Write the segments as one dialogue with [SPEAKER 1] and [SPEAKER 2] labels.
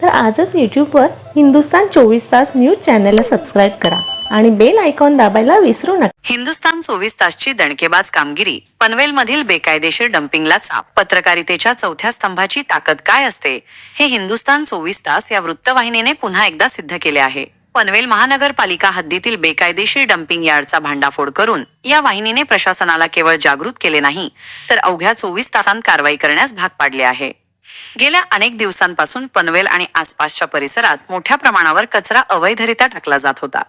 [SPEAKER 1] तर आजच यूट्यूबवर हिंदुस्तान चोवीस तास न्यूज चॅनलला सबस्क्राईब करा आणि बेल आयकॉन दाबायला विसरू नका.
[SPEAKER 2] हिंदुस्तान चोवीस तासची दणकेबाज कामगिरी पनवेलमधील बेकायदेशीर डम्पिंगला चाप. पत्रकारितेच्या चौथ्या स्तंभाची ताकद काय असते? हे हिंदुस्तान चोवीस तास या वृत्तवाहिनीने पुन्हा एकदा सिद्ध केले आहे. पनवेल महानगरपालिका हद्दीतील बेकायदेशीर डम्पिंग यार्डचा भांडाफोड करून या वाहिनीने प्रशासनाला केवळ जागृत केले नाही तर अवघ्या चोवीस तासांत कारवाई करण्यास भाग पाडले आहे. गेल्या अनेक दिवसांपासून पनवेल आणि आसपासच्या परिसरात मोठ्या प्रमाणावर कचरा अवैधरित्या टाकला जात होता.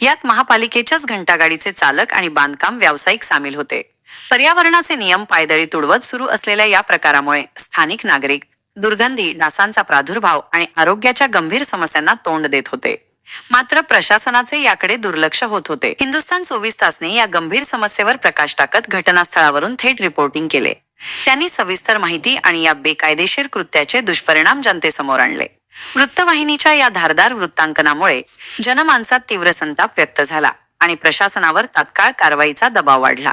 [SPEAKER 2] यात महापालिकेच्याच घंटागाडीचे चालक आणि बांधकाम व्यावसायिक सामील होते. पर्यावरणाचे नियम पायदळी तुडवत सुरू असलेल्या या प्रकारामुळे स्थानिक नागरिक दुर्गंधी डासांचा प्रादुर्भाव आणि आरोग्याच्या गंभीर समस्यांना तोंड देत होते. मात्र प्रशासनाचे याकडे दुर्लक्ष होत होते. हिंदुस्तान चोवीस तासने या गंभीर समस्येवर प्रकाश टाकत घटनास्थळावरून थेट रिपोर्टिंग केले. त्यांनी सविस्तर माहिती आणि या बेकायदेशीर कृत्याचे दुष्परिणाम जनतेसमोर आणले. वृत्तवाहिनीच्या या धारदार वृत्तांकनामुळे जनमानसात तीव्र संताप व्यक्त झाला आणि प्रशासनावर तात्काळ कारवाईचा दबाव वाढला.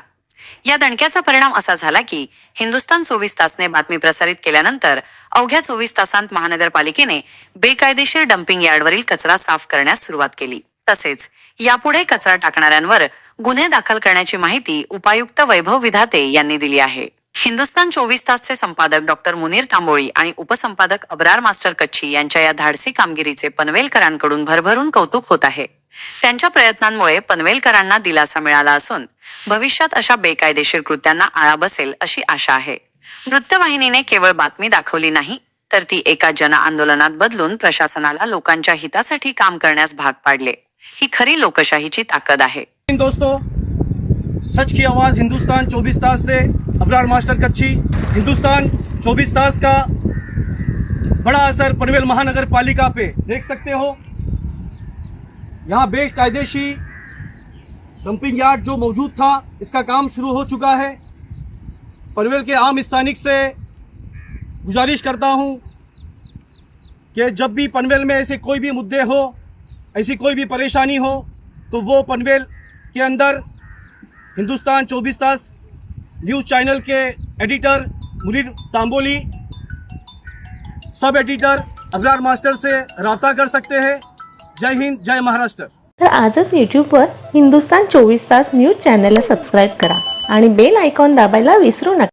[SPEAKER 2] या दणक्याचा परिणाम असा झाला की हिंदुस्तान चोवीस तासने बातमी प्रसारित केल्यानंतर अवघ्या चोवीस तासांत महानगरपालिकेने बेकायदेशीर डम्पिंग यार्डवरील कचरा साफ करण्यास सुरुवात केली. तसेच यापुढे कचरा टाकणाऱ्यांवर गुन्हे दाखल करण्याची माहिती उपायुक्त वैभव विधाते यांनी दिली आहे. हिंदुस्तान चोवीस तासचे संपादक डॉक्टर मुनीर तांबोळी आणि उपसंपादक अब्रार मास्टर कच्छी यांच्या या धाडसी कामगिरीचे पनवेलकरांकडून भरभरून कौतुक होत आहे. त्यांच्या प्रयत्नांमुळे पनवेलकरांना दिलासा मिळाला असून भविष्यात अशा बेकायदेशीर कृत्यांना आळा बसेल अशी आशा आहे. वृत्तवाहिनीने केवळ बातमी दाखवली नाही तर ती एका जन आंदोलनात बदलून प्रशासनाला लोकांच्या हितासाठी काम करण्यास भाग पाडले. ही खरी लोकशाहीची ताकद आहे.
[SPEAKER 3] दोस्तों सच की आवाज़ हिंदुस्तान 24 तास से अबरार मास्टर कच्ची हिंदुस्तान 24 तास का बड़ा असर पनवेल महानगर पालिका पे। देख सकते हो। यहाँ बेकायदेशी डंपिंग यार्ड जो मौजूद था, इसका काम शुरू हो चुका है। पनवेल के आम स्थानिक से गुजारिश करता हूँ कि जब भी पनवेल में ऐसे कोई भी मुद्दे हो, ऐसी कोई भी परेशानी हो तो वो पनवेल के अंदर हिंदुस्तान 24 तास न्यूज़ चैनल के editor Munir Tamboli sub editor अग्रार master से रबता कर सकते हैं। जय हिंद जय महाराष्ट्र।
[SPEAKER 1] तर आजच यूट्यूबवर हिंदुस्तान चोवीस तास न्यूज चॅनलला सबस्क्राईब करा आणि बेल आयकॉन दाबायला विसरू नका.